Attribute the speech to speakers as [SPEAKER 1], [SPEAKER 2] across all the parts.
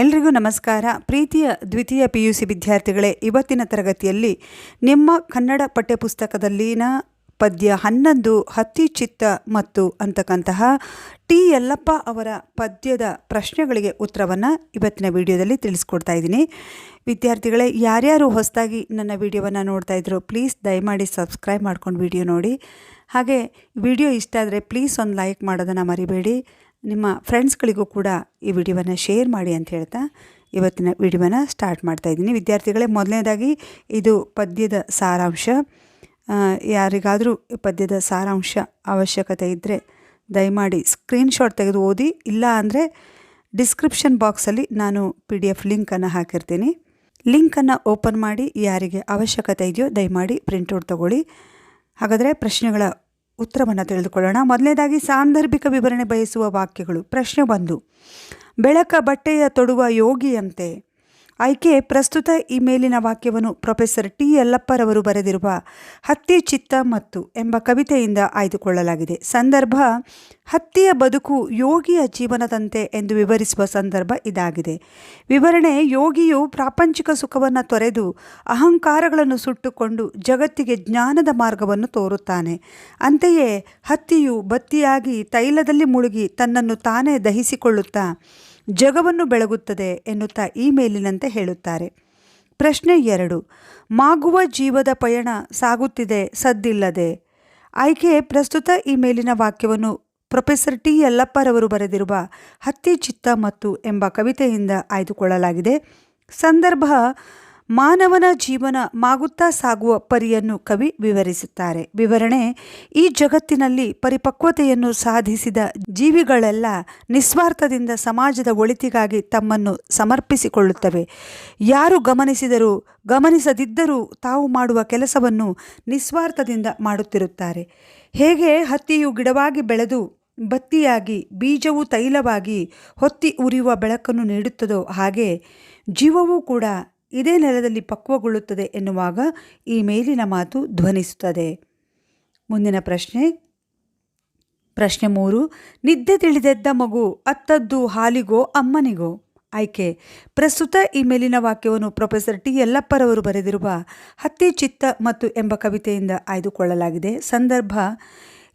[SPEAKER 1] ಎಲ್ರಿಗೂ ನಮಸ್ಕಾರ. ಪ್ರೀತಿಯ ದ್ವಿತೀಯ ಪಿ ಯು ಸಿ ವಿದ್ಯಾರ್ಥಿಗಳೇ, ಇವತ್ತಿನ ತರಗತಿಯಲ್ಲಿ ನಿಮ್ಮ ಕನ್ನಡ ಪಠ್ಯಪುಸ್ತಕದಲ್ಲಿನ ಪದ್ಯ ಹನ್ನೊಂದು ಹತ್ತಿ ಚಿತ್ತ ಮತ್ತು ಅಂತಕ್ಕಂತಹ ಟಿ ಯಲ್ಲಪ್ಪ ಅವರ ಪದ್ಯದ ಪ್ರಶ್ನೆಗಳಿಗೆ ಉತ್ತರವನ್ನು ಇವತ್ತಿನ ವಿಡಿಯೋದಲ್ಲಿ ತಿಳಿಸ್ಕೊಡ್ತಾ ಇದ್ದೀನಿ. ವಿದ್ಯಾರ್ಥಿಗಳೇ, ಯಾರ್ಯಾರು ಹೊಸದಾಗಿ ನನ್ನ ವಿಡಿಯೋವನ್ನು ನೋಡ್ತಾ ಇದ್ರು, ಪ್ಲೀಸ್ ದಯಮಾಡಿ ಸಬ್ಸ್ಕ್ರೈಬ್ ಮಾಡ್ಕೊಂಡು ವಿಡಿಯೋ ನೋಡಿ. ಹಾಗೆ ವಿಡಿಯೋ ಇಷ್ಟ ಆದರೆ ಪ್ಲೀಸ್ ಒಂದು ಲೈಕ್ ಮಾಡೋದನ್ನು ಮರಿಬೇಡಿ. ನಿಮ್ಮ ಫ್ರೆಂಡ್ಸ್ಗಳಿಗೂ ಕೂಡ ಈ ವಿಡಿಯೋವನ್ನು ಶೇರ್ ಮಾಡಿ ಅಂತ ಹೇಳ್ತಾ ಇವತ್ತಿನ ವಿಡಿಯೋನ ಸ್ಟಾರ್ಟ್ ಮಾಡ್ತಾ ಇದ್ದೀನಿ. ವಿದ್ಯಾರ್ಥಿಗಳೇ, ಮೊದಲನೇದಾಗಿ ಇದು ಪದ್ಯದ ಸಾರಾಂಶ. ಯಾರಿಗಾದರೂ ಪದ್ಯದ ಸಾರಾಂಶ ಅವಶ್ಯಕತೆ ಇದ್ದರೆ ದಯಮಾಡಿ ಸ್ಕ್ರೀನ್ಶಾಟ್ ತೆಗೆದು ಓದಿ, ಇಲ್ಲ ಅಂದರೆ ಡಿಸ್ಕ್ರಿಪ್ಷನ್ ಬಾಕ್ಸಲ್ಲಿ ನಾನು ಪಿ ಡಿ ಎಫ್ ಲಿಂಕನ್ನು ಹಾಕಿರ್ತೀನಿ ಲಿಂಕನ್ನು ಓಪನ್ ಮಾಡಿ, ಯಾರಿಗೆ ಅವಶ್ಯಕತೆ ಇದೆಯೋ ದಯಮಾಡಿ ಪ್ರಿಂಟೌಟ್ ತಗೊಳ್ಳಿ. ಹಾಗಾದರೆ ಪ್ರಶ್ನೆಗಳ ಉತ್ತರವನ್ನು ತಿಳಿದುಕೊಳ್ಳೋಣ. ಮೊದಲನೇದಾಗಿ ಸಾಂದರ್ಭಿಕ ವಿವರಣೆ ಬಯಸುವ ವಾಕ್ಯಗಳು. ಪ್ರಶ್ನೆ ಒಂದು. ಬೆಳಕ ಬಟ್ಟೆಯ ತೊಡುವ ಯೋಗಿಯಂತೆ ಆಯ್ಕೆ ಪ್ರಸ್ತುತ ಈ ಮೇಲಿನ ವಾಕ್ಯವನ್ನು ಪ್ರೊಫೆಸರ್ ಟಿ ಯಲ್ಲಪ್ಪರವರು ಬರೆದಿರುವ ಹತ್ತಿ ಚಿತ್ತ ಮತ್ತು ಎಂಬ ಕವಿತೆಯಿಂದ ಆಯ್ದುಕೊಳ್ಳಲಾಗಿದೆ. ಸಂದರ್ಭ ಹತ್ತಿಯ ಬದುಕು ಯೋಗಿಯ ಜೀವನದಂತೆ ಎಂದು ವಿವರಿಸುವ ಸಂದರ್ಭ ಇದಾಗಿದೆ. ವಿವರಣೆ, ಯೋಗಿಯು ಪ್ರಾಪಂಚಿಕ ಸುಖವನ್ನು ತೊರೆದು ಅಹಂಕಾರಗಳನ್ನು ಸುಟ್ಟುಕೊಂಡು ಜಗತ್ತಿಗೆ ಜ್ಞಾನದ ಮಾರ್ಗವನ್ನು ತೋರುತ್ತಾನೆ. ಅಂತೆಯೇ ಹತ್ತಿಯು ಬತ್ತಿಯಾಗಿ ತೈಲದಲ್ಲಿ ಮುಳುಗಿ ತನ್ನನ್ನು ತಾನೇ ದಹಿಸಿಕೊಳ್ಳುತ್ತಾ ಜಗವನ್ನು ಬೆಳಗುತ್ತದೆ ಎನ್ನುತ್ತಾ ಈ ಮೇಲಿನಂತೆ ಹೇಳುತ್ತಾರೆ. ಪ್ರಶ್ನೆ ಎರಡು, ಮಾಗುವ ಜೀವದ ಪಯಣ ಸಾಗುತ್ತಿದೆ ಸದ್ದಿಲ್ಲದೆ. ಆಯ್ಕೆ, ಪ್ರಸ್ತುತ ಈ ಮೇಲಿನ ವಾಕ್ಯವನ್ನು ಪ್ರೊಫೆಸರ್ ಟಿ. ಯಲ್ಲಪ್ಪರವರು ಬರೆದಿರುವ ಹತ್ತಿ ಚಿತ್ತ ಮತ್ತು ಎಂಬ ಕವಿತೆಯಿಂದ ಆಯ್ದುಕೊಳ್ಳಲಾಗಿದೆ. ಸಂದರ್ಭ ಮಾನವನ ಜೀವನ ಮಾಗುತ್ತಾ ಸಾಗುವ ಪರಿಯನ್ನು ಕವಿ ವಿವರಿಸುತ್ತಾರೆ. ವಿವರಣೆ, ಈ ಜಗತ್ತಿನಲ್ಲಿ ಪರಿಪಕ್ವತೆಯನ್ನು ಸಾಧಿಸಿದ ಜೀವಿಗಳೆಲ್ಲ ನಿಸ್ವಾರ್ಥದಿಂದ ಸಮಾಜದ ಒಳಿತಿಗಾಗಿ ತಮ್ಮನ್ನು ಸಮರ್ಪಿಸಿಕೊಳ್ಳುತ್ತವೆ. ಯಾರು ಗಮನಿಸಿದರೂ, ಗಮನಿಸದಿದ್ದರೂ ತಾವು ಮಾಡುವ ಕೆಲಸವನ್ನು ನಿಸ್ವಾರ್ಥದಿಂದ ಮಾಡುತ್ತಿರುತ್ತಾರೆ. ಹೇಗೆ ಹತ್ತಿಯು ಗಿಡವಾಗಿ ಬೆಳೆದು ಬತ್ತಿಯಾಗಿ, ಬೀಜವು ತೈಲವಾಗಿ ಹೊತ್ತಿ ಉರಿಯುವ ಬೆಳಕನ್ನು ನೀಡುತ್ತದೋ ಹಾಗೆ ಜೀವವೂ ಕೂಡ ಇದೇ ನೆಲದಲ್ಲಿ ಪಕ್ವಗೊಳ್ಳುತ್ತದೆ ಎನ್ನುವಾಗ ಈ ಮೇಲಿನ ಮಾತು ಧ್ವನಿಸುತ್ತದೆ. ಮುಂದಿನ ಪ್ರಶ್ನೆ. ಪ್ರಶ್ನೆ ಮೂರು. ನಿದ್ದೆ ತಿಳಿದೆದ್ದ ಮಗು ಅತ್ತದ್ದು ಹಾಲಿಗೋ ಅಮ್ಮನಿಗೋ? ಆಯ್ಕೆ. ಪ್ರಸ್ತುತ ಈ ಮೇಲಿನ ವಾಕ್ಯವನ್ನು ಪ್ರೊಫೆಸರ್ ಟಿ. ಯಲ್ಲಪ್ಪರವರು ಬರೆದಿರುವ ಹತ್ತಿ ಚಿತ್ತ ಮತ್ತು ಎಂಬ ಕವಿತೆಯಿಂದ ಆಯ್ದುಕೊಳ್ಳಲಾಗಿದೆ. ಸಂದರ್ಭ.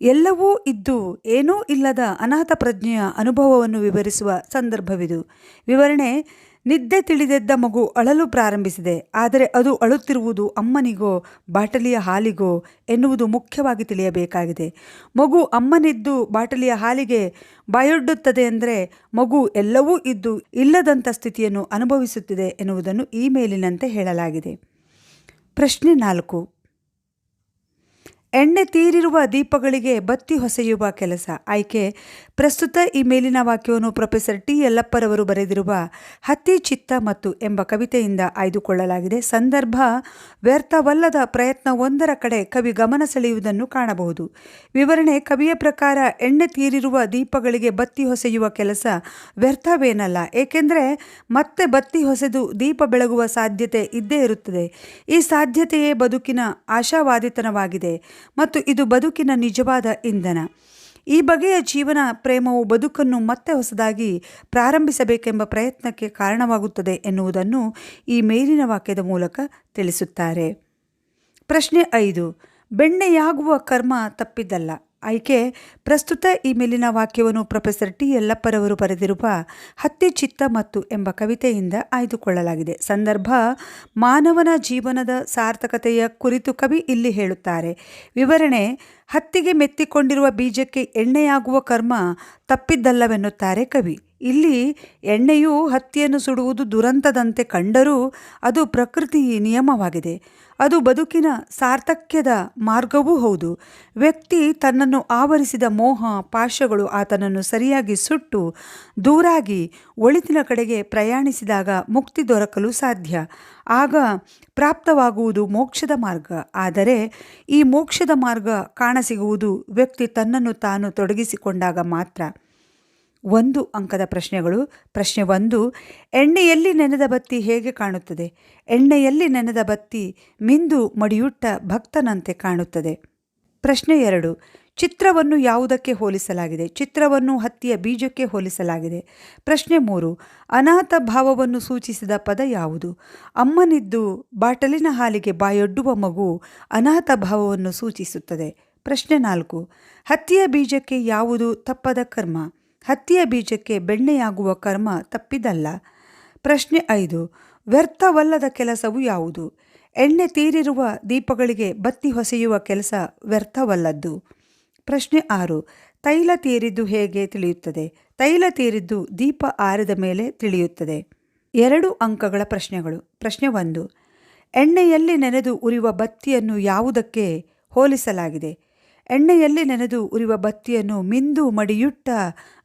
[SPEAKER 1] ಎಲ್ಲವೂ ಇದ್ದು ಏನೂ ಇಲ್ಲದ ಅನಾಥ ಪ್ರಜ್ಞೆಯ ಅನುಭವವನ್ನು ವಿವರಿಸುವ ಸಂದರ್ಭವಿದು. ವಿವರಣೆ. ನಿದ್ದೆ ತಿಳಿದೆದ್ದ ಮಗು ಅಳಲು ಪ್ರಾರಂಭಿಸಿದೆ, ಆದರೆ ಅದು ಅಳುತ್ತಿರುವುದು ಅಮ್ಮನಿಗೋ, ಬಾಟಲಿಯ ಹಾಲಿಗೋ ಎನ್ನುವುದು ಮುಖ್ಯವಾಗಿ ತಿಳಿಯಬೇಕಾಗಿದೆ. ಮಗು ಅಮ್ಮನಿದ್ದು ಬಾಟಲಿಯ ಹಾಲಿಗೆ ಬಾಯೊಡ್ಡುತ್ತದೆ ಎಂದರೆ ಮಗು ಎಲ್ಲವೂ ಇದ್ದು ಇಲ್ಲದಂಥ ಸ್ಥಿತಿಯನ್ನು ಅನುಭವಿಸುತ್ತಿದೆ ಎನ್ನುವುದನ್ನು ಈ ಮೇಲಿನಂತೆ ಹೇಳಲಾಗಿದೆ. ಪ್ರಶ್ನೆ ನಾಲ್ಕು. ಎಣ್ಣೆ ತೀರಿರುವ ದೀಪಗಳಿಗೆ ಬತ್ತಿ ಹೊಸೆಯುವ ಕೆಲಸ. ಆಯ್ಕೆ. ಪ್ರಸ್ತುತ ಈ ಮೇಲಿನ ವಾಕ್ಯವನ್ನು ಪ್ರೊಫೆಸರ್ ಟಿ. ಯಲ್ಲಪ್ಪರವರು ಬರೆದಿರುವ ಹತ್ತಿ ಚಿತ್ತ ಮತ್ತು ಎಂಬ ಕವಿತೆಯಿಂದ ಆಯ್ದುಕೊಳ್ಳಲಾಗಿದೆ. ಸಂದರ್ಭ. ವ್ಯರ್ಥವಲ್ಲದ ಪ್ರಯತ್ನ ಒಂದರ ಕಡೆ ಕವಿ ಗಮನ ಸೆಳೆಯುವುದನ್ನು ಕಾಣಬಹುದು. ವಿವರಣೆ. ಕವಿಯ ಪ್ರಕಾರ ಎಣ್ಣೆ ತೀರಿರುವ ದೀಪಗಳಿಗೆ ಬತ್ತಿ ಹೊಸೆಯುವ ಕೆಲಸ ವ್ಯರ್ಥವೇನಲ್ಲ. ಏಕೆಂದರೆ ಮತ್ತೆ ಬತ್ತಿ ಹೊಸೆದು ದೀಪ ಬೆಳಗುವ ಸಾಧ್ಯತೆ ಇದ್ದೇ ಇರುತ್ತದೆ. ಈ ಸಾಧ್ಯತೆಯೇ ಬದುಕಿನ ಆಶಾವಾದಿತನವಾಗಿದೆ. ಮತ್ತು ಇದು ಬದುಕಿನ ನಿಜವಾದ ಇಂಧನ. ಈ ಬಗೆಯ ಜೀವನ ಪ್ರೇಮವು ಬದುಕನ್ನು ಮತ್ತೆ ಹೊಸದಾಗಿ ಪ್ರಾರಂಭಿಸಬೇಕೆಂಬ ಪ್ರಯತ್ನಕ್ಕೆ ಕಾರಣವಾಗುತ್ತದೆ ಎನ್ನುವುದನ್ನು ಈ ಮೇಲಿನ ವಾಕ್ಯದ ಮೂಲಕ ತಿಳಿಸುತ್ತಾರೆ. ಪ್ರಶ್ನೆ ಐದು, ಬೆಣ್ಣೆಯಾಗುವ ಕರ್ಮ ತಪ್ಪಿದ್ದಲ್ಲ. ಆಯ್ಕೆ, ಪ್ರಸ್ತುತ ಈ ಮೇಲಿನ ವಾಕ್ಯವನ್ನು ಪ್ರೊಫೆಸರ್ ಟಿ. ಯಲ್ಲಪ್ಪರವರು ಬರೆದಿರುವ ಹತ್ತಿ ಚಿತ್ತ ಮತ್ತು ಎಂಬ ಕವಿತೆಯಿಂದ ಆಯ್ದುಕೊಳ್ಳಲಾಗಿದೆ. ಸಂದರ್ಭ, ಮಾನವನ ಜೀವನದ ಸಾರ್ಥಕತೆಯ ಕುರಿತು ಕವಿ ಇಲ್ಲಿ ಹೇಳುತ್ತಾರೆ. ವಿವರಣೆ ಹತ್ತಿಗೆ ಮೆತ್ತಿಕೊಂಡಿರುವ ಬೀಜಕ್ಕೆ ಎಣ್ಣೆಯಾಗುವ ಕರ್ಮ ತಪ್ಪಿದ್ದಲ್ಲವೆನ್ನುತ್ತಾರೆ ಕವಿ. ಇಲ್ಲಿ ಎಣ್ಣೆಯು ಹತ್ತಿಯನ್ನು ಸುಡುವುದು ದುರಂತದಂತೆ ಕಂಡರೂ ಅದು ಪ್ರಕೃತಿ ನಿಯಮವಾಗಿದೆ. ಅದು ಬದುಕಿನ ಸಾರ್ಥಕ್ಯದ ಮಾರ್ಗವೂ ಹೌದು. ವ್ಯಕ್ತಿ ತನ್ನನ್ನು ಆವರಿಸಿದ ಮೋಹ, ಪಾಶಗಳು ಆತನನ್ನು ಸರಿಯಾಗಿ ಸುಟ್ಟು, ದೂರಾಗಿ ಒಳಿತಿನ ಕಡೆಗೆ ಪ್ರಯಾಣಿಸಿದಾಗ ಮುಕ್ತಿ ದೊರಕಲು ಸಾಧ್ಯ. ಆಗ ಪ್ರಾಪ್ತವಾಗುವುದು ಮೋಕ್ಷದ ಮಾರ್ಗ. ಆದರೆ ಈ ಮೋಕ್ಷದ ಮಾರ್ಗ ಕಾಣಸಿಗುವುದು ವ್ಯಕ್ತಿ ತನ್ನನ್ನು ತಾನು ತೊಡಗಿಸಿಕೊಂಡಾಗ ಮಾತ್ರ. ಒಂದು ಅಂಕದ ಪ್ರಶ್ನೆಗಳು. ಪ್ರಶ್ನೆ ಒಂದು, ಎಣ್ಣೆಯಲ್ಲಿ ನೆನೆದ ಬತ್ತಿ ಹೇಗೆ ಕಾಣುತ್ತದೆ? ಎಣ್ಣೆಯಲ್ಲಿ ನೆನೆದ ಬತ್ತಿ ಮಿಂದು ಮಡಿಯುಟ್ಟ ಭಕ್ತನಂತೆ ಕಾಣುತ್ತದೆ. ಪ್ರಶ್ನೆ ಎರಡು, ಚಿತ್ರವನ್ನು ಯಾವುದಕ್ಕೆ ಹೋಲಿಸಲಾಗಿದೆ? ಚಿತ್ರವನ್ನು ಹತ್ತಿಯ ಬೀಜಕ್ಕೆ ಹೋಲಿಸಲಾಗಿದೆ. ಪ್ರಶ್ನೆ ಮೂರು, ಅನಾಥ ಭಾವವನ್ನು ಸೂಚಿಸಿದ ಪದ ಯಾವುದು? ಅಮ್ಮನಿದ್ದು ಬಾಟಲಿನ ಹಾಲಿಗೆ ಬಾಯೊಡ್ಡುವ ಮಗು ಅನಾಥ ಭಾವವನ್ನು ಸೂಚಿಸುತ್ತದೆ. ಪ್ರಶ್ನೆ ನಾಲ್ಕು, ಹತ್ತಿಯ ಬೀಜಕ್ಕೆ ಯಾವುದು ತಪ್ಪದ ಕರ್ಮ? ಹತ್ತಿಯ ಬೀಜಕ್ಕೆ ಬೆಣ್ಣೆಯಾಗುವ ಕರ್ಮ ತಪ್ಪಿದಲ್ಲ. ಪ್ರಶ್ನೆ ಐದು, ವ್ಯರ್ಥವಲ್ಲದ ಕೆಲಸವು ಯಾವುದು? ಎಣ್ಣೆ ತೀರಿರುವ ದೀಪಗಳಿಗೆ ಬತ್ತಿ ಹೊಸೆಯುವ ಕೆಲಸ ವ್ಯರ್ಥವಲ್ಲದ್ದು? ಪ್ರಶ್ನೆ ಆರು, ತೈಲ ತೀರಿದ್ದು ಹೇಗೆ ತಿಳಿಯುತ್ತದೆ? ತೈಲ ತೀರಿದ್ದು ದೀಪ ಆರಿದ ಮೇಲೆ ತಿಳಿಯುತ್ತದೆ. ಎರಡು ಅಂಕಗಳ ಪ್ರಶ್ನೆಗಳು. ಪ್ರಶ್ನೆ ಒಂದು, ಎಣ್ಣೆಯಲ್ಲಿ ನೆನೆದು ಉರಿಯುವ ಬತ್ತಿಯನ್ನು ಯಾವುದಕ್ಕೆ ಹೋಲಿಸಲಾಗಿದೆ? ಎಣ್ಣೆಯಲ್ಲಿ ನೆನೆದು ಉರಿಯುವ ಬತ್ತಿಯನ್ನು ಮಿಂದು ಮಡಿಯುಟ್ಟ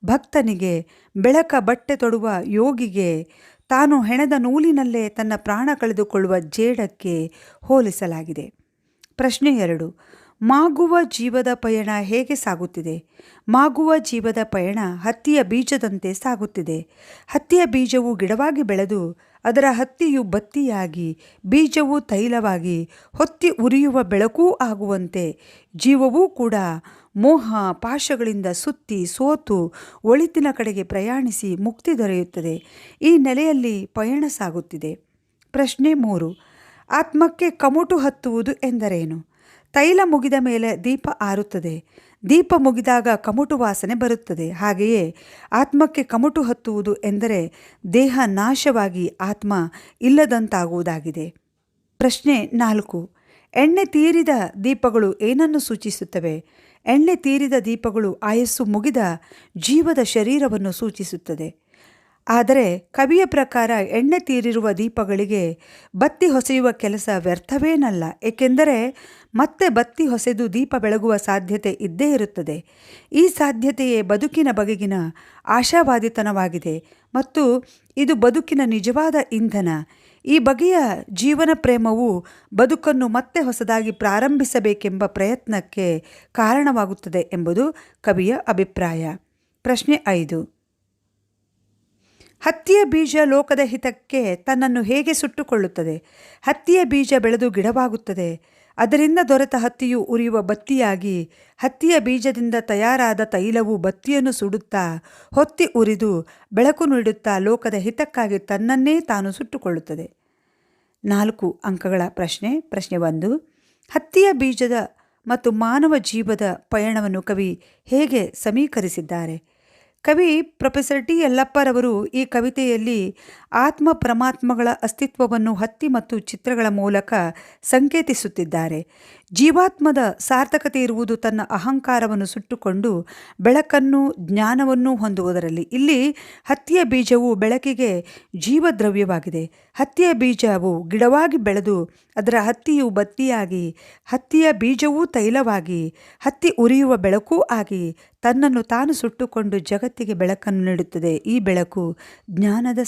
[SPEAKER 1] ಭಕ್ತನಿಗೆ, ಬೆಳಕ ಬಟ್ಟೆ ತೊಡುವ ಯೋಗಿಗೆ, ತಾನು ಹೆಣೆದ ನೂಲಿನಲ್ಲೇ ತನ್ನ ಪ್ರಾಣ ಕಳೆದುಕೊಳ್ಳುವ ಜೇಡಕ್ಕೆ ಹೋಲಿಸಲಾಗಿದೆ. ಪ್ರಶ್ನೆ ಎರಡು, ಮಾಗುವ ಜೀವದ ಪಯಣ ಹೇಗೆ ಸಾಗುತ್ತಿದೆ? ಮಾಗುವ ಜೀವದ ಪಯಣ ಹತ್ತಿಯ ಬೀಜದಂತೆ ಸಾಗುತ್ತಿದೆ. ಹತ್ತಿಯ ಬೀಜವು ಗಿಡವಾಗಿ ಬೆಳೆದು ಅದರ ಹತ್ತಿಯು ಬತ್ತಿಯಾಗಿ, ಬೀಜವು ತೈಲವಾಗಿ ಹೊತ್ತಿ ಉರಿಯುವ ಬೆಳಕೂ ಆಗುವಂತೆ. ಜೀವವೂ ಕೂಡ ಮೋಹ ಪಾಶಗಳಿಂದ ಸುತ್ತಿ ಸೋತು ಒಳಿತಿನ ಕಡೆಗೆ ಪ್ರಯಾಣಿಸಿ ಮುಕ್ತಿ ದೊರೆಯುತ್ತದೆ. ಈ ನೆಲೆಯಲ್ಲಿ ಪಯಣ ಸಾಗುತ್ತಿದೆ. ಪ್ರಶ್ನೆ ಮೂರು. ಆತ್ಮಕ್ಕೆ ಕಮುಟು ಹತ್ತುವುದು ಎಂದರೇನು? ತೈಲ ಮುಗಿದ ಮೇಲೆ ದೀಪ ಆರುತ್ತದೆ. ದೀಪ ಮುಗಿದಾಗ ಕಮುಟು ವಾಸನೆ ಬರುತ್ತದೆ. ಹಾಗೆಯೇ ಆತ್ಮಕ್ಕೆ ಕಮುಟು ಹತ್ತುವುದು ಎಂದರೆ ದೇಹ ನಾಶವಾಗಿ ಆತ್ಮ ಇಲ್ಲದಂತಾಗುವುದಾಗಿದೆ. ಪ್ರಶ್ನೆ ನಾಲ್ಕು. ಎಣ್ಣೆ ತೀರಿದ ದೀಪಗಳು ಏನನ್ನು ಸೂಚಿಸುತ್ತವೆ? ಎಣ್ಣೆ ತೀರಿದ ದೀಪಗಳು ಆಯಸ್ಸು ಮುಗಿದ ಜೀವದ ಶರೀರವನ್ನು ಸೂಚಿಸುತ್ತದೆ. ಆದರೆ ಕವಿಯ ಪ್ರಕಾರ ಎಣ್ಣೆ ತೀರಿರುವ ದೀಪಗಳಿಗೆ ಬತ್ತಿ ಹೊಸೆಯುವ ಕೆಲಸ ವ್ಯರ್ಥವೇನಲ್ಲ. ಏಕೆಂದರೆ ಮತ್ತೆ ಬತ್ತಿ ಹೊಸೆದು ದೀಪ ಬೆಳಗುವ ಸಾಧ್ಯತೆ ಇದ್ದೇ ಇರುತ್ತದೆ. ಈ ಸಾಧ್ಯತೆಯೇ ಬದುಕಿನ ಬಗೆಗಿನ ಆಶಾವಾದಿತನವಾಗಿದೆ ಮತ್ತು ಇದು ಬದುಕಿನ ನಿಜವಾದ ಇಂಧನ. ಈ ಬಗೆಯ ಜೀವನ ಪ್ರೇಮವು ಬದುಕನ್ನು ಮತ್ತೆ ಹೊಸದಾಗಿ ಪ್ರಾರಂಭಿಸಬೇಕೆಂಬ ಪ್ರಯತ್ನಕ್ಕೆ ಕಾರಣವಾಗುತ್ತದೆ ಎಂಬುದು ಕವಿಯ ಅಭಿಪ್ರಾಯ. ಪ್ರಶ್ನೆ ಐದು. ಹತ್ತಿಯ ಬೀಜ ಲೋಕದ ಹಿತಕ್ಕೆ ತನ್ನನ್ನು ಹೇಗೆ ಸುಟ್ಟುಕೊಳ್ಳುತ್ತದೆ? ಹತ್ತಿಯ ಬೀಜ ಬೆಳೆದು ಗಿಡವಾಗುತ್ತದೆ. ಅದರಿಂದ ದೊರೆತ ಹತ್ತಿಯು ಉರಿಯುವ ಬತ್ತಿಯಾಗಿ, ಹತ್ತಿಯ ಬೀಜದಿಂದ ತಯಾರಾದ ತೈಲವು ಬತ್ತಿಯನ್ನು ಸುಡುತ್ತಾ, ಹೊತ್ತಿ ಉರಿದು ಬೆಳಕು ನೀಡುತ್ತಾ ಲೋಕದ ಹಿತಕ್ಕಾಗಿ ತನ್ನನ್ನೇ ತಾನು ಸುಟ್ಟುಕೊಳ್ಳುತ್ತದೆ. ನಾಲ್ಕು ಅಂಕಗಳ ಪ್ರಶ್ನೆ. ಪ್ರಶ್ನೆ ಒಂದು, ಹತ್ತಿಯ ಬೀಜದ ಮತ್ತು ಮಾನವ ಜೀವದ ಪಯಣವನ್ನು ಕವಿ ಹೇಗೆ ಸಮೀಕರಿಸಿದ್ದಾರೆ? ಕವಿ ಪ್ರೊಫೆಸರ್ ಟಿ ಯಲ್ಲಪ್ಪರವರು ಈ ಕವಿತೆಯಲ್ಲಿ ಆತ್ಮ ಪರಮಾತ್ಮಗಳ ಅಸ್ತಿತ್ವವನ್ನು ಹತ್ತಿ ಮತ್ತು ಚಿತ್ರಗಳ ಮೂಲಕ ಸಂಕೇತಿಸುತ್ತಿದ್ದಾರೆ. ಜೀವಾತ್ಮದ ಸಾರ್ಥಕತೆ ಇರುವುದು ತನ್ನ ಅಹಂಕಾರವನ್ನು ಸುಟ್ಟುಕೊಂಡು ಬೆಳಕನ್ನು ಜ್ಞಾನವನ್ನು ಹೊಂದುವುದರಲ್ಲಿ. ಇಲ್ಲಿ ಹತ್ತಿಯ ಬೀಜವು ಬೆಳಕಿಗೆ ಜೀವದ್ರವ್ಯವಾಗಿದೆ. ಹತ್ತಿಯ ಬೀಜವು ಗಿಡವಾಗಿ ಬೆಳೆದು ಅದರ ಹತ್ತಿಯು ಬತ್ತಿಯಾಗಿ, ಹತ್ತಿಯ ಬೀಜವೂ ತೈಲವಾಗಿ, ಹತ್ತಿ ಉರಿಯುವ ಬೆಳಕೂ ಆಗಿ ತನ್ನನ್ನು ತಾನು ಸುಟ್ಟುಕೊಂಡು ಜಗತ್ತಿಗೆ ಬೆಳಕನ್ನು ನೀಡುತ್ತದೆ. ಈ ಬೆಳಕು ಜ್ಞಾನದ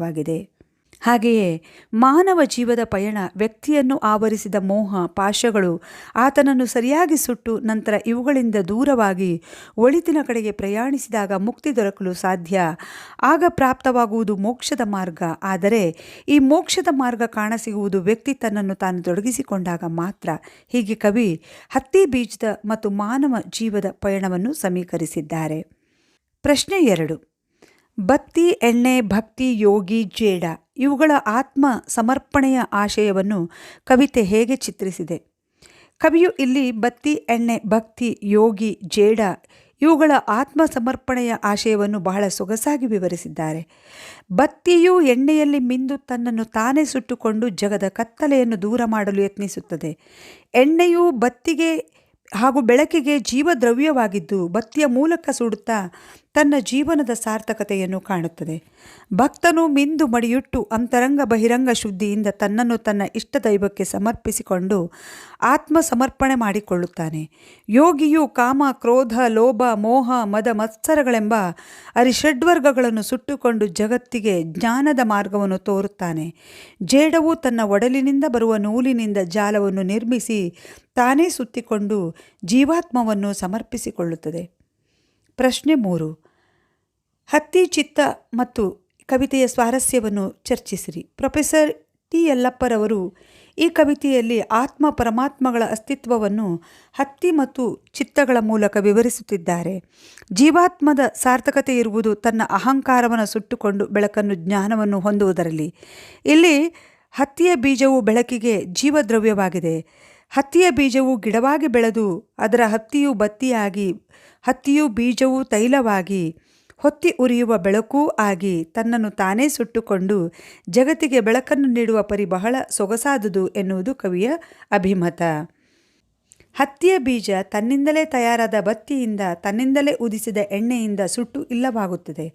[SPEAKER 1] ಸಂಕೇತವಾಗಿದೆ ಹಾಗೆಯೇ ಮಾನವ ಜೀವದ ಪಯಣ ವ್ಯಕ್ತಿಯನ್ನು ಆವರಿಸಿದ ಮೋಹ, ಪಾಶಗಳು ಆತನನ್ನು ಸರಿಯಾಗಿ ಸುಟ್ಟು ನಂತರ ಇವುಗಳಿಂದ ದೂರವಾಗಿ ಒಳಿತಿನ ಕಡೆಗೆ ಪ್ರಯಾಣಿಸಿದಾಗ ಮುಕ್ತಿ ದೊರಕಲು ಸಾಧ್ಯ. ಆಗ ಪ್ರಾಪ್ತವಾಗುವುದು ಮೋಕ್ಷದ ಮಾರ್ಗ. ಆದರೆ ಈ ಮೋಕ್ಷದ ಮಾರ್ಗ ಕಾಣಸಿಗುವುದು ವ್ಯಕ್ತಿ ತನ್ನನ್ನು ತಾನು ತೊಡಗಿಸಿಕೊಂಡಾಗ ಮಾತ್ರ. ಹೀಗೆ ಕವಿ ಹತ್ತಿ ಬೀಜದ ಮತ್ತು ಮಾನವ ಜೀವದ ಪಯಣವನ್ನು ಸಮೀಕರಿಸಿದ್ದಾರೆ. ಪ್ರಶ್ನೆ ಎರಡು. ಬತ್ತಿ, ಎಣ್ಣೆ, ಭಕ್ತಿ, ಯೋಗಿ, ಜೇಡ ಇವುಗಳ ಆತ್ಮ ಸಮರ್ಪಣೆಯ ಆಶಯವನ್ನು ಕವಿತೆ ಹೇಗೆ ಚಿತ್ರಿಸಿದೆ? ಕವಿಯು ಇಲ್ಲಿ ಬತ್ತಿ, ಎಣ್ಣೆ, ಭಕ್ತಿ, ಯೋಗಿ, ಜೇಡ ಇವುಗಳ ಆತ್ಮ ಸಮರ್ಪಣೆಯ ಆಶಯವನ್ನು ಬಹಳ ಸೊಗಸಾಗಿ ವಿವರಿಸಿದ್ದಾರೆ. ಬತ್ತಿಯು ಎಣ್ಣೆಯಲ್ಲಿ ಮಿಂದು ತನ್ನನ್ನು ತಾನೇ ಸುಟ್ಟುಕೊಂಡು ಜಗದ ಕತ್ತಲೆಯನ್ನು ದೂರ ಮಾಡಲು ಯತ್ನಿಸುತ್ತದೆ. ಎಣ್ಣೆಯು ಬತ್ತಿಗೆ ಹಾಗೂ ಬೆಳಕಿಗೆ ಜೀವದ್ರವ್ಯವಾಗಿದ್ದು ಬತ್ತಿಯ ಮೂಲಕ ಸುಡುತ್ತಾ ತನ್ನ ಜೀವನದ ಸಾರ್ಥಕತೆಯನ್ನು ಕಾಣುತ್ತದೆ. ಭಕ್ತನು ಮಿಂದು ಮಡಿಯುಟ್ಟು ಅಂತರಂಗ ಬಹಿರಂಗ ಶುದ್ಧಿಯಿಂದ ತನ್ನನ್ನು ತನ್ನ ಇಷ್ಟ ದೈವಕ್ಕೆ ಸಮರ್ಪಿಸಿಕೊಂಡು ಆತ್ಮ ಸಮರ್ಪಣೆ ಮಾಡಿಕೊಳ್ಳುತ್ತಾನೆ. ಯೋಗಿಯು ಕಾಮ, ಕ್ರೋಧ, ಲೋಭ, ಮೋಹ, ಮದ, ಮತ್ಸರಗಳೆಂಬ ಅರಿಷಡ್ವರ್ಗಗಳನ್ನು ಸುಟ್ಟುಕೊಂಡು ಜಗತ್ತಿಗೆ ಜ್ಞಾನದ ಮಾರ್ಗವನ್ನು ತೋರುತ್ತಾನೆ. ಜೇಡವು ತನ್ನ ಒಡಲಿನಿಂದ ಬರುವ ನೂಲಿನಿಂದ ಜಾಲವನ್ನು ನಿರ್ಮಿಸಿ ತಾನೇ ಸುತ್ತಿಕೊಂಡು ಜೀವಾತ್ಮವನ್ನು ಸಮರ್ಪಿಸಿಕೊಳ್ಳುತ್ತದೆ. ಪ್ರಶ್ನೆ ಮೂರು. ಹತ್ತಿ ಚಿತ್ತ ಮತ್ತು ಕವಿತೆಯ ಸ್ವಾರಸ್ಯವನ್ನು ಚರ್ಚಿಸಿರಿ. Professor T. ಯಲ್ಲಪ್ಪರವರು ಈ ಕವಿತೆಯಲ್ಲಿ ಆತ್ಮ ಪರಮಾತ್ಮಗಳ ಅಸ್ತಿತ್ವವನ್ನು ಹತ್ತಿ ಮತ್ತು ಚಿತ್ತಗಳ ಮೂಲಕ ವಿವರಿಸುತ್ತಿದ್ದಾರೆ. ಜೀವಾತ್ಮದ ಸಾರ್ಥಕತೆ ಇರುವುದು ತನ್ನ ಅಹಂಕಾರವನ್ನು ಸುಟ್ಟುಕೊಂಡು ಬೆಳಕನ್ನು ಜ್ಞಾನವನ್ನು ಹೊಂದುವುದರಲ್ಲಿ. ಇಲ್ಲಿ ಹತ್ತಿಯ ಬೀಜವು ಬೆಳಕಿಗೆ ಜೀವದ್ರವ್ಯವಾಗಿದೆ. ಹತ್ತಿಯ ಬೀಜವು ಗಿಡವಾಗಿ ಬೆಳೆದು ಅದರ ಹತ್ತಿಯು ಬತ್ತಿಯಾಗಿ, ಹತ್ತಿಯು ಬೀಜವು ತೈಲವಾಗಿ ಹೊತ್ತಿ ಉರಿಯುವ ಬೆಳಕೂ ಆಗಿ ತನ್ನನ್ನು ತಾನೇ ಸುಟ್ಟುಕೊಂಡು ಜಗತ್ತಿಗೆ ಬೆಳಕನ್ನು ನೀಡುವ ಪರಿ ಬಹಳ ಸೊಗಸಾದುದು ಎನ್ನುವುದು ಕವಿಯ ಅಭಿಮತ. ಹತ್ತಿಯ ಬೀಜ ತನ್ನಿಂದಲೇ ತಯಾರಾದ ಬತ್ತಿಯಿಂದ ತನ್ನಿಂದಲೇ ಉದಿಸಿದ ಎಣ್ಣೆಯಿಂದ ಸುಟ್ಟು ಇಲ್ಲವಾಗುತ್ತದೆ.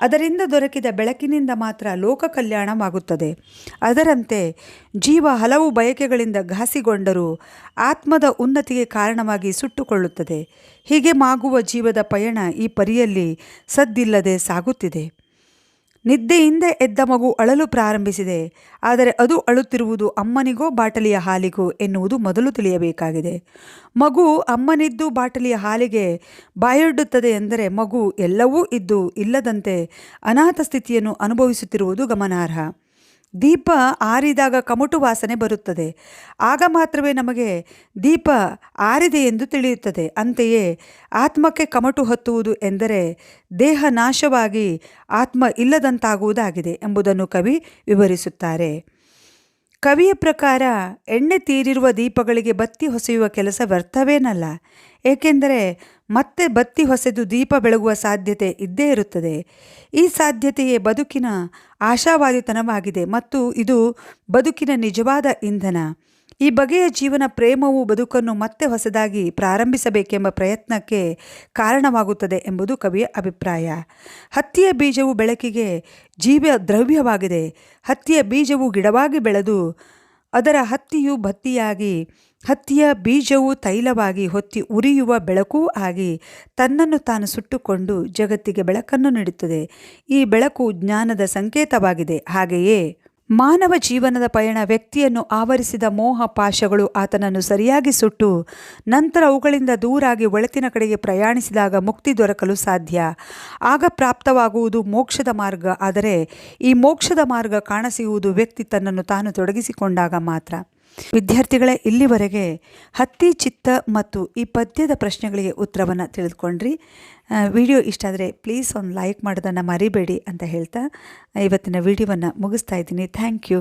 [SPEAKER 1] ಅದರಿಂದ ದೊರಕಿದ ಬೆಳಕಿನಿಂದ ಮಾತ್ರ ಲೋಕ ಕಲ್ಯಾಣವಾಗುತ್ತದೆ. ಅದರಂತೆ ಜೀವ ಹಲವು ಬಯಕೆಗಳಿಂದ ಘಾಸಿಗೊಂಡರೂ ಆತ್ಮದ ಉನ್ನತಿಗೆ ಕಾರಣವಾಗಿ ಸುಟ್ಟುಕೊಳ್ಳುತ್ತದೆ. ಹೀಗೆ ಮಾಗುವ ಜೀವದ ಪಯಣ ಈ ಪರಿಯಲ್ಲಿ ಸದ್ದಿಲ್ಲದೆ ಸಾಗುತ್ತಿದೆ. ನಿದ್ದೆಯಿಂದ ಎದ್ದ ಮಗು ಅಳಲು ಪ್ರಾರಂಭಿಸಿದೆ. ಆದರೆ ಅದು ಅಳುತ್ತಿರುವುದು ಅಮ್ಮನಿಗೋ ಬಾಟಲಿಯ ಹಾಲಿಗೋ ಎನ್ನುವುದು ಮೊದಲು ತಿಳಿಯಬೇಕಾಗಿದೆ. ಮಗು ಅಮ್ಮನಿದ್ದು ಬಾಟಲಿಯ ಹಾಲಿಗೆ ಬಾಯೊಡ್ಡುತ್ತದೆ ಎಂದರೆ ಮಗು ಎಲ್ಲವೂ ಇದ್ದು ಇಲ್ಲದಂತೆ ಅನಾಥ ಸ್ಥಿತಿಯನ್ನು ಅನುಭವಿಸುತ್ತಿರುವುದು ಗಮನಾರ್ಹ. ದೀಪ ಆರಿದಾಗ ಕಮಟು ವಾಸನೆ ಬರುತ್ತದೆ. ಆಗ ಮಾತ್ರವೇ ನಮಗೆ ದೀಪ ಆರಿದೆ ಎಂದು ತಿಳಿಯುತ್ತದೆ. ಅಂತೆಯೇ ಆತ್ಮಕ್ಕೆ ಕಮಟು ಹತ್ತುವುದು ಎಂದರೆ ದೇಹ ನಾಶವಾಗಿ ಆತ್ಮ ಇಲ್ಲದಂತಾಗುವುದಾಗಿದೆ ಎಂಬುದನ್ನು ಕವಿ ವಿವರಿಸುತ್ತಾರೆ. ಕವಿಯ ಪ್ರಕಾರ ಎಣ್ಣೆ ತೀರಿರುವ ದೀಪಗಳಿಗೆ ಬತ್ತಿ ಹೊಸೆಯುವ ಕೆಲಸ ವ್ಯರ್ಥವೇನಲ್ಲ. ಏಕೆಂದರೆ ಮತ್ತೆ ಬತ್ತಿ ಹೊಸೆದು ದೀಪ ಬೆಳಗುವ ಸಾಧ್ಯತೆ ಇದ್ದೇ ಇರುತ್ತದೆ. ಈ ಸಾಧ್ಯತೆಯೇ ಬದುಕಿನ ಆಶಾವಾದಿತನವಾಗಿದೆ ಮತ್ತು ಇದು ಬದುಕಿನ ನಿಜವಾದ ಇಂಧನ. ಈ ಬಗೆಯ ಜೀವನ ಪ್ರೇಮವು ಬದುಕನ್ನು ಮತ್ತೆ ಹೊಸದಾಗಿ ಪ್ರಾರಂಭಿಸಬೇಕೆಂಬ ಪ್ರಯತ್ನಕ್ಕೆ ಕಾರಣವಾಗುತ್ತದೆ ಎಂಬುದು ಕವಿಯ ಅಭಿಪ್ರಾಯ. ಹತ್ತಿಯ ಬೀಜವು ಬೆಳಕಿಗೆ ಜೀವ ದ್ರವ್ಯವಾಗಿದೆ ಹತ್ತಿಯ ಬೀಜವು ಗಿಡವಾಗಿ ಬೆಳೆದು ಅದರ ಹತ್ತಿಯು ಬತ್ತಿಯಾಗಿ ಹತ್ತಿಯ ಬೀಜವು ತೈಲವಾಗಿ ಹೊತ್ತಿ ಉರಿಯುವ ಬೆಳಕೂ ಆಗಿ ತನ್ನನ್ನು ತಾನು ಸುಟ್ಟುಕೊಂಡು ಜಗತ್ತಿಗೆ ಬೆಳಕನ್ನು ನೀಡುತ್ತದೆ. ಈ ಬೆಳಕು ಜ್ಞಾನದ ಸಂಕೇತವಾಗಿದೆ. ಹಾಗೆಯೇ ಮಾನವ ಜೀವನದ ಪಯಣ ವ್ಯಕ್ತಿಯನ್ನು ಆವರಿಸಿದ ಮೋಹ ಪಾಶಗಳು ಆತನನ್ನು ಸರಿಯಾಗಿ ಸುಟ್ಟು, ನಂತರ ಅವುಗಳಿಂದ ದೂರಾಗಿ ಒಳತಿನ ಕಡೆಗೆ ಪ್ರಯಾಣಿಸಿದಾಗ ಮುಕ್ತಿ ದೊರಕಲು ಸಾಧ್ಯ. ಆಗ ಪ್ರಾಪ್ತವಾಗುವುದು ಮೋಕ್ಷದ ಮಾರ್ಗ. ಆದರೆ ಈ ಮೋಕ್ಷದ ಮಾರ್ಗ ಕಾಣಸಿಗುವುದು ವ್ಯಕ್ತಿ ತನ್ನನ್ನು ತಾನು ತೊಡಗಿಸಿಕೊಂಡಾಗ ಮಾತ್ರ. ವಿದ್ಯಾರ್ಥಿಗಳೇ, ಇಲ್ಲಿವರೆಗೆ ಹತ್ತಿ, ಚಿತ್ತ ಮತ್ತು ಈ ಪದ್ಯದ ಪ್ರಶ್ನೆಗಳಿಗೆ ಉತ್ತರವನ್ನು ತಿಳಿದುಕೊಂಡ್ರಿ. ವಿಡಿಯೋ ಇಷ್ಟ ಆದರೆ ಪ್ಲೀಸ್ ಒಂದು ಲೈಕ್ ಮಾಡೋದನ್ನು ಮರಿಬೇಡಿ ಅಂತ ಹೇಳ್ತಾ ಇವತ್ತಿನ ವಿಡಿಯೋವನ್ನು ಮುಗಿಸ್ತಾ ಇದ್ದೀನಿ. Thank you